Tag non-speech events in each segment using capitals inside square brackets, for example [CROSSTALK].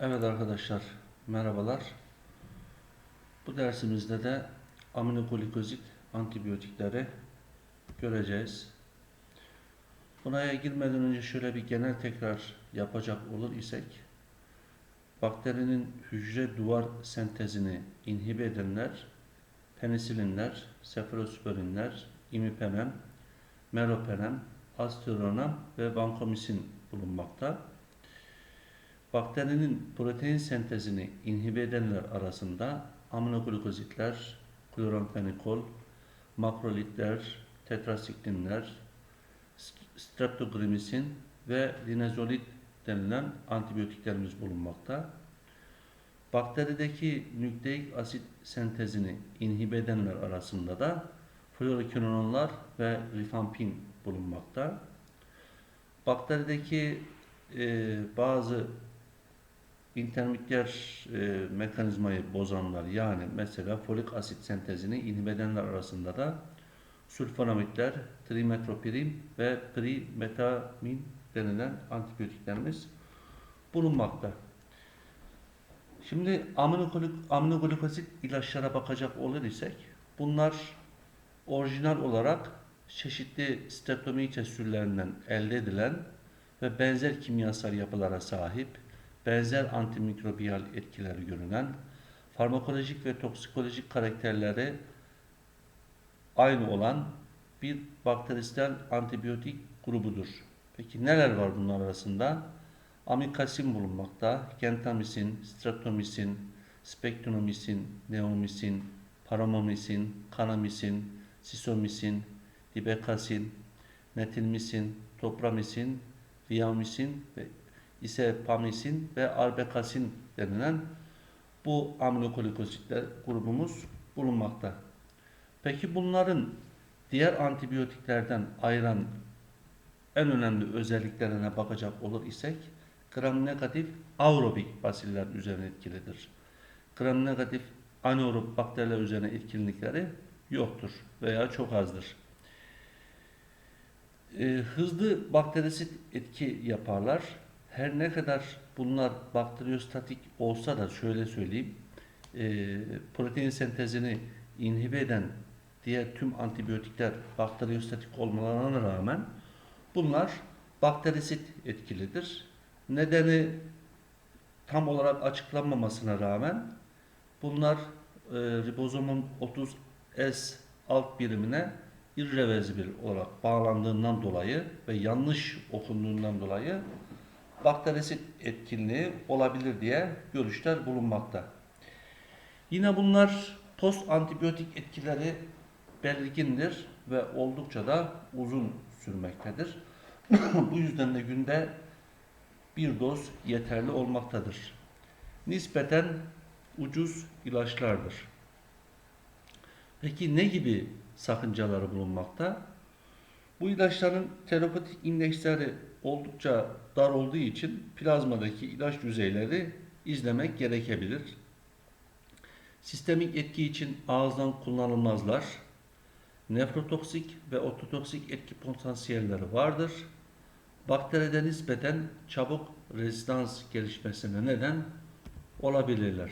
Evet arkadaşlar, merhabalar. Bu dersimizde de aminoglikozit antibiyotikleri göreceğiz. Buraya girmeden önce şöyle bir genel tekrar yapacak olur isek, bakterinin hücre duvar sentezini inhibe edenler, penisilinler, sefalosporinler, imipenem, meropenem, aztreonam ve vankomisin bulunmakta. Bakterinin protein sentezini inhibe edenler arasında aminoglikozitler, kloramfenikol, makrolitler, tetrasiklinler, streptogramisin ve linezolit denilen antibiyotiklerimiz bulunmakta. Bakterideki nükleik asit sentezini inhibe edenler arasında da fluorokinolonlar ve rifampin bulunmakta. Bakterideki e, bazı intermityer e, mekanizmayı bozanlar yani mesela folik asit sentezini inhibe edenler arasında da sulfonamitler, trimetropirim ve primetamin denilen antibiyotiklerimiz bulunmakta. Şimdi aminoglik, aminoglikosit ilaçlara bakacak olur isek bunlar orijinal olarak çeşitli streptomyces türlerinden elde edilen ve benzer kimyasal yapılara sahip, benzer antimikrobiyal etkileri görünen, farmakolojik ve toksikolojik karakterleri aynı olan bir bakterisel antibiyotik grubudur. Peki neler var bunlar arasında? Amikasin bulunmakta, gentamisin, streptomisin, spektromisin, neomisin, paramomisin, kanamisin, sisomisin, dibekasin, metilmisin, topramisin, viyamisin ve isepamisin ve arbekasin denilen bu aminoglikozitler grubumuz bulunmakta. Peki bunların diğer antibiyotiklerden ayıran en önemli özelliklerine bakacak olur isek gram negatif aerobik basiller üzerine etkilidir. Gram negatif anaerob bakteriler üzerine etkinlikleri yoktur veya çok azdır. Ee, hızlı bakterisit etki yaparlar. Her ne kadar bunlar bakteriyostatik olsa da şöyle söyleyeyim, e, protein sentezini inhibe eden diğer tüm antibiyotikler bakteriyostatik olmalarına rağmen bunlar bakterisit etkilidir. Nedeni tam olarak açıklanmamasına rağmen bunlar e, ribozomun 30S alt birimine irreversibil olarak bağlandığından dolayı ve yanlış okunduğundan dolayı bakterisit etkinliği olabilir diye görüşler bulunmakta. Yine bunlar post antibiyotik etkileri belirgindir ve oldukça da uzun sürmektedir. [CLEARS THROAT] Bu yüzden de günde bir doz yeterli olmaktadır. Nispeten ucuz ilaçlardır. Peki ne gibi sakıncaları bulunmakta? Bu ilaçların terapötik indeksleri oldukça dar olduğu için plazmadaki ilaç düzeyleri izlemek gerekebilir. Sistemik etki için ağızdan kullanılmazlar. Nefrotoksik ve ototoksik etki potansiyelleri vardır. Bakteride nispeten çabuk rezistans gelişmesine neden olabilirler.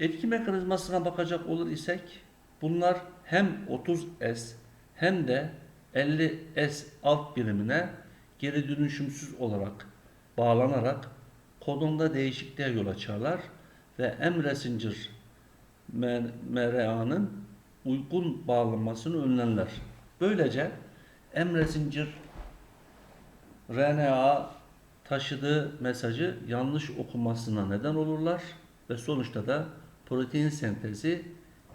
Etki mekanizmasına bakacak olur isek bunlar hem 30S hem de 50S alt birimine geri dönüşümsüz olarak bağlanarak kodonda değişikliğe yol açarlar ve M-Messenger mRNA'nın uygun bağlanmasını önlerler. Böylece M-Messenger RNA taşıdığı mesajı yanlış okumasına neden olurlar ve sonuçta da protein sentezi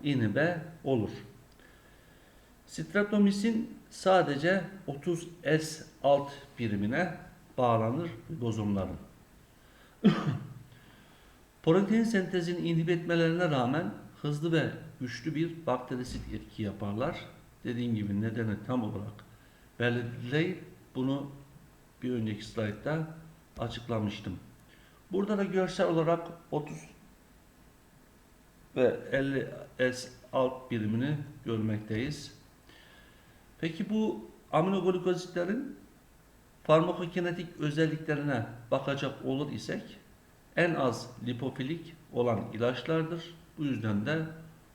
inhibe olur. Streptomisin sadece 30S alt birimine bağlanır bozumların. [COUGHS] Protein sentezini inhibe etmelerine rağmen hızlı ve güçlü bir bakterisit etki yaparlar. Dediğim gibi nedeni tam olarak belirleyip bunu bir önceki slaytta açıklamıştım. Burada da görsel olarak 30 ve 50 S alt birimini görmekteyiz. Peki bu aminoglikozitlerin farmakokinetik özelliklerine bakacak olur isek en az lipofilik olan ilaçlardır. Bu yüzden de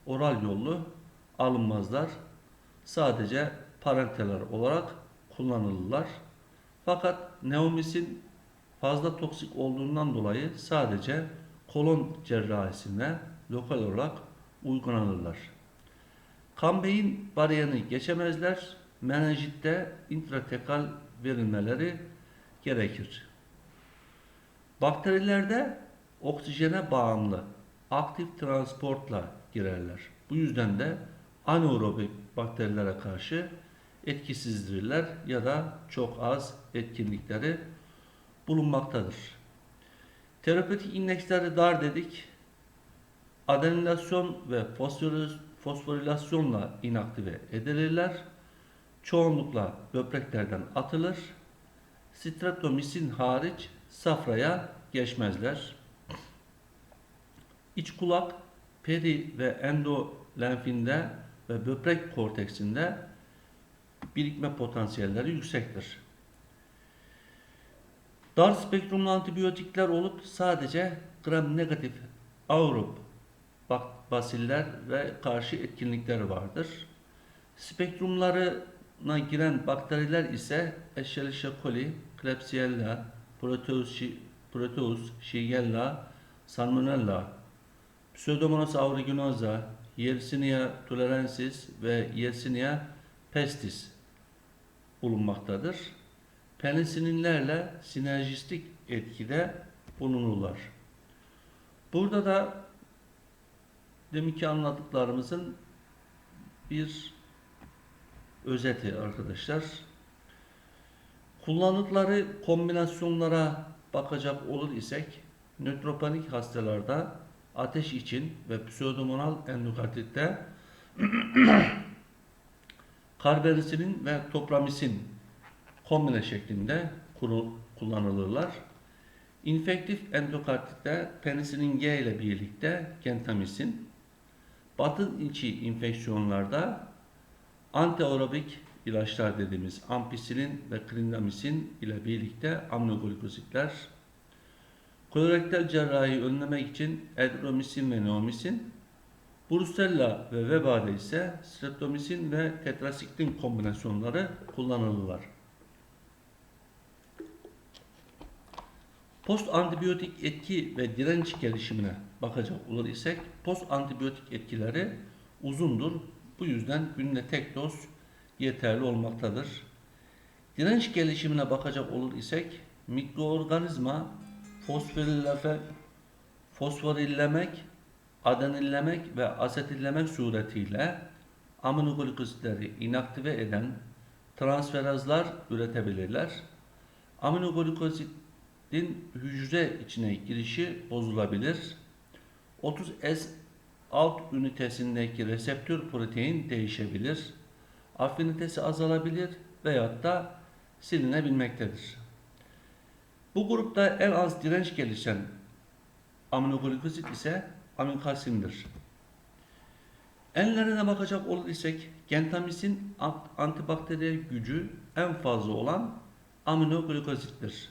oral yollu alınmazlar. Sadece parenteler olarak kullanılırlar. Fakat neomisin fazla toksik olduğundan dolayı sadece kolon cerrahisine lokal olarak uygulanırlar. Kan beyin bariyerini geçemezler. Menenjitte intratekal verilmeleri gerekir. Bakterilerde oksijene bağımlı aktif transportla girerler. Bu yüzden de anaerobik bakterilere karşı etkisizdirler ya da çok az etkinlikleri bulunmaktadır. Terapötik indeksleri dar dedik. Adenilasyon ve fosforiz- fosforilasyonla inaktive edilirler. Çoğunlukla böbreklerden atılır. Streptomisin hariç safraya geçmezler. İç kulak, peri ve endolenfinde ve böbrek korteksinde birikme potansiyelleri yüksektir. Dar spektrumlu antibiyotikler olup sadece gram negatif bak- basiller ve karşı etkinlikleri vardır. Spektrumlarına giren bakteriler ise Escherichia coli, Klebsiella, Proteus, Proteus, Shigella, Salmonella, Pseudomonas aeruginosa, Yersinia tularensis ve Yersinia pestis bulunmaktadır. Penisilinlerle sinerjistik etkide bulunurlar. Burada da deminki anladıklarımızın bir özeti arkadaşlar. Kullandıkları kombinasyonlara bakacak olur isek nötropanik hastalarda ateş için ve pseudomonal endokarditte [CLEARS THROAT] karberisin ve topramisin kombine şeklinde kullanılırlar. İnfektif endokarditte penisilin G ile birlikte gentamisin, batın içi infeksiyonlarda antiaerobik ilaçlar dediğimiz ampicillin ve clindamycin ile birlikte aminoglikozitler, kolorektal cerrahi önlemek için edromisin ve neomisin, Brucella ve vebada ise streptomisin ve tetrasiklin kombinasyonları kullanılırlar. Post antibiyotik etki ve direnç gelişimine bakacak olur isek post antibiyotik etkileri uzundur. Bu yüzden günde tek doz yeterli olmaktadır. Direnç gelişimine bakacak olur isek mikroorganizma fosforillafe, fosforillemek, adenillemek ve asetillemek suretiyle aminoglikozitleri inaktive eden transferazlar üretebilirler. Aminoglikozitin hücre içine girişi bozulabilir. 30S alt ünitesindeki reseptör protein değişebilir. Afinitesi azalabilir veyahut da silinebilmektedir. Bu grupta en az direnç gelişen aminoglikozit ise aminkalsindir. Enlerine bakacak olur isek gentamisin ant- antibakteriyel gücü en fazla olan aminoglikozittir.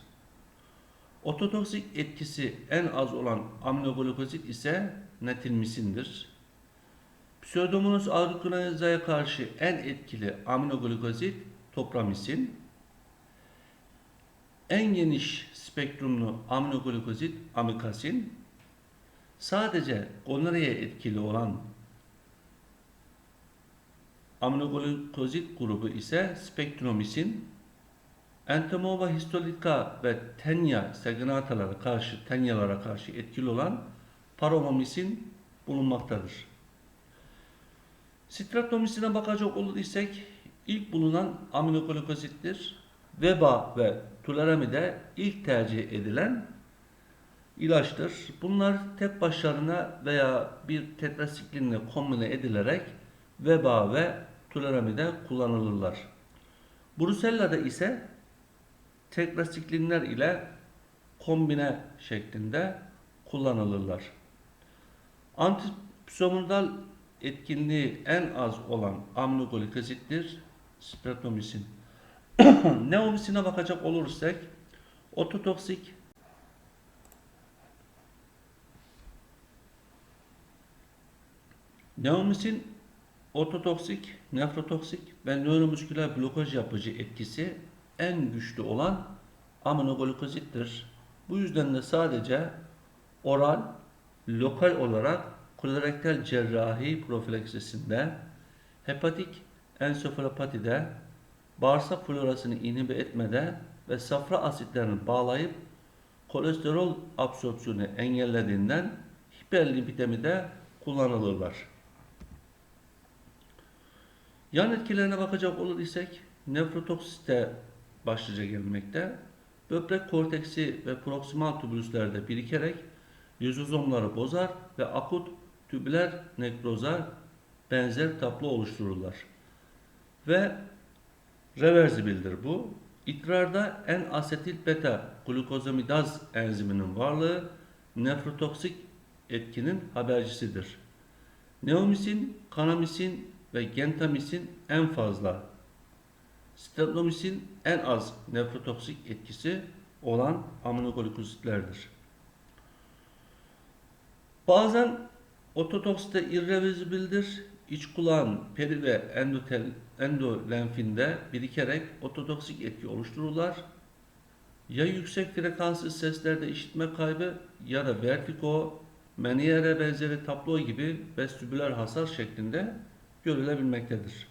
Ototoksik etkisi en az olan aminoglikozit ise netilmisindir. Pseudomonas aeruginosae karşı en etkili aminoglikozit topramisin. En geniş spektrumlu aminoglikozit amikasin. Sadece gonorrhea etkili olan aminoglikozit grubu ise spektromisin. Entomova histolica ve tenya segnatalara karşı, tenyalara karşı etkili olan paromomisin bulunmaktadır. Streptomisine bakacak olur isek ilk bulunan aminoglikozittir. Veba ve tuleramide ilk tercih edilen ilaçtır. Bunlar tek başlarına veya bir tetrasiklinle kombine edilerek veba ve tuleramide kullanılırlar. Brusella'da ise tetrasiklinler ile kombine şeklinde kullanılırlar. Antipsomundal etkinliği en az olan aminogolik asittir streptomisin. [COUGHS] Neomisine bakacak olursak ototoksik Neomisin ototoksik, nefrotoksik ve nöromüsküler blokaj yapıcı etkisi en güçlü olan aminoglikozittir. Bu yüzden de sadece oral, lokal olarak kolorektal cerrahi profilaksisinde, hepatik ensefalopatide, bağırsak florasını inhibe etmede ve safra asitlerini bağlayıp kolesterol absorpsiyonu engellediğinden hiperlipidemide kullanılırlar. Yan etkilerine bakacak olur isek nefrotoksite başlıca gelmekte. Böbrek korteksi ve proksimal tübülüslerde birikerek lizozomları bozar ve akut tübüler nekroza benzer tablo oluştururlar. Ve reversibildir bu. İdrarda en asetil beta glukozamidaz enziminin varlığı nefrotoksik etkinin habercisidir. Neomisin, kanamisin ve gentamisin en fazla, streptomisin en az nefrotoksik etkisi olan aminoglikozitlerdir. Bazen ototoksite irreversibildir. İç kulağın peri ve endotel, endolenfinde birikerek ototoksik etki oluştururlar. Ya yüksek frekanslı seslerde işitme kaybı ya da vertigo, Meniere benzeri tablo gibi vestibüler hasar şeklinde görülebilmektedir.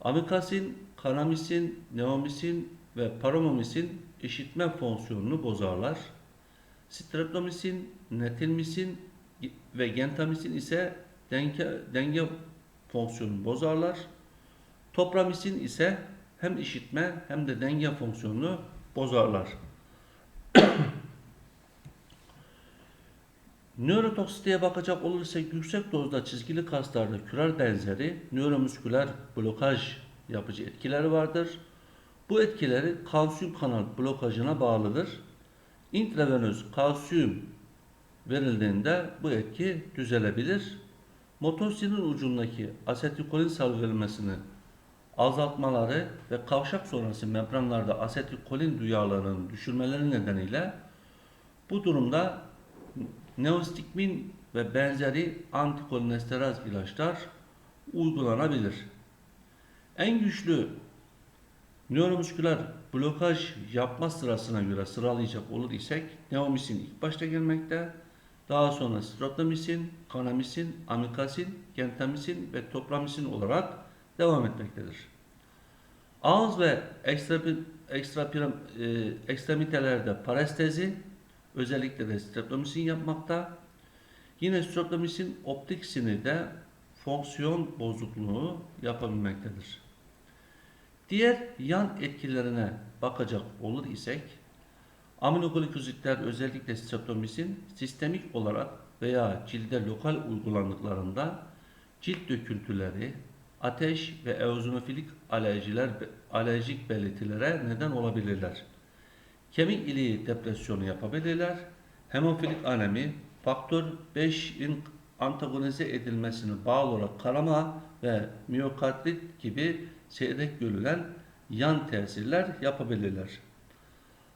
Amikasin, kanamisin, neomisin ve paramomisin işitme fonksiyonunu bozarlar. Streptomisin, netilmisin ve gentamisin ise denge, denge fonksiyonunu bozarlar. Topramisin ise hem işitme hem de denge fonksiyonunu bozarlar. [COUGHS] Nörotoksiteye bakacak olursak yüksek dozda çizgili kaslarda kürer benzeri nöromüsküler blokaj yapıcı etkileri vardır. Bu etkileri kalsiyum kanal blokajına bağlıdır. Intravenöz kalsiyum verildiğinde bu etki düzelebilir. Motosinin ucundaki asetilkolin salgılanmasını azaltmaları ve kavşak sonrası membranlarda asetilkolin duyarlılığının düşürmeleri nedeniyle bu durumda neostigmin ve benzeri antikolesteraz ilaçlar uygulanabilir. En güçlü nöromüsküler blokaj yapma sırasına göre sıralayacak olur isek neomisin ilk başta gelmekte, daha sonra streptomisin, kanamisin, amikasin, gentamisin ve topramisin olarak devam etmektedir. Ağız ve e, ekstremitelerde parestezi, özellikle de streptomisin yapmakta. Yine streptomisin optik sinirde fonksiyon bozukluğu yapabilmektedir. Diğer yan etkilerine bakacak olur isek, aminoglikozitler özellikle streptomisin sistemik olarak veya cilde lokal uygulandıklarında cilt döküntüleri, ateş ve eozinofilik alerjiler, alerjik belirtilere neden olabilirler. Kemik iliği depresyonu yapabilirler. Hemofilik anemi, faktör 5'in antagonize edilmesine bağlı olarak karama ve miyokardit gibi seyrek görülen yan tesirler yapabilirler.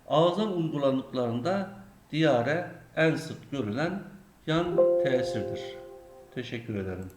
Ağızdan uygulandıklarında diyare en sık görülen yan tesirdir. Teşekkür ederim.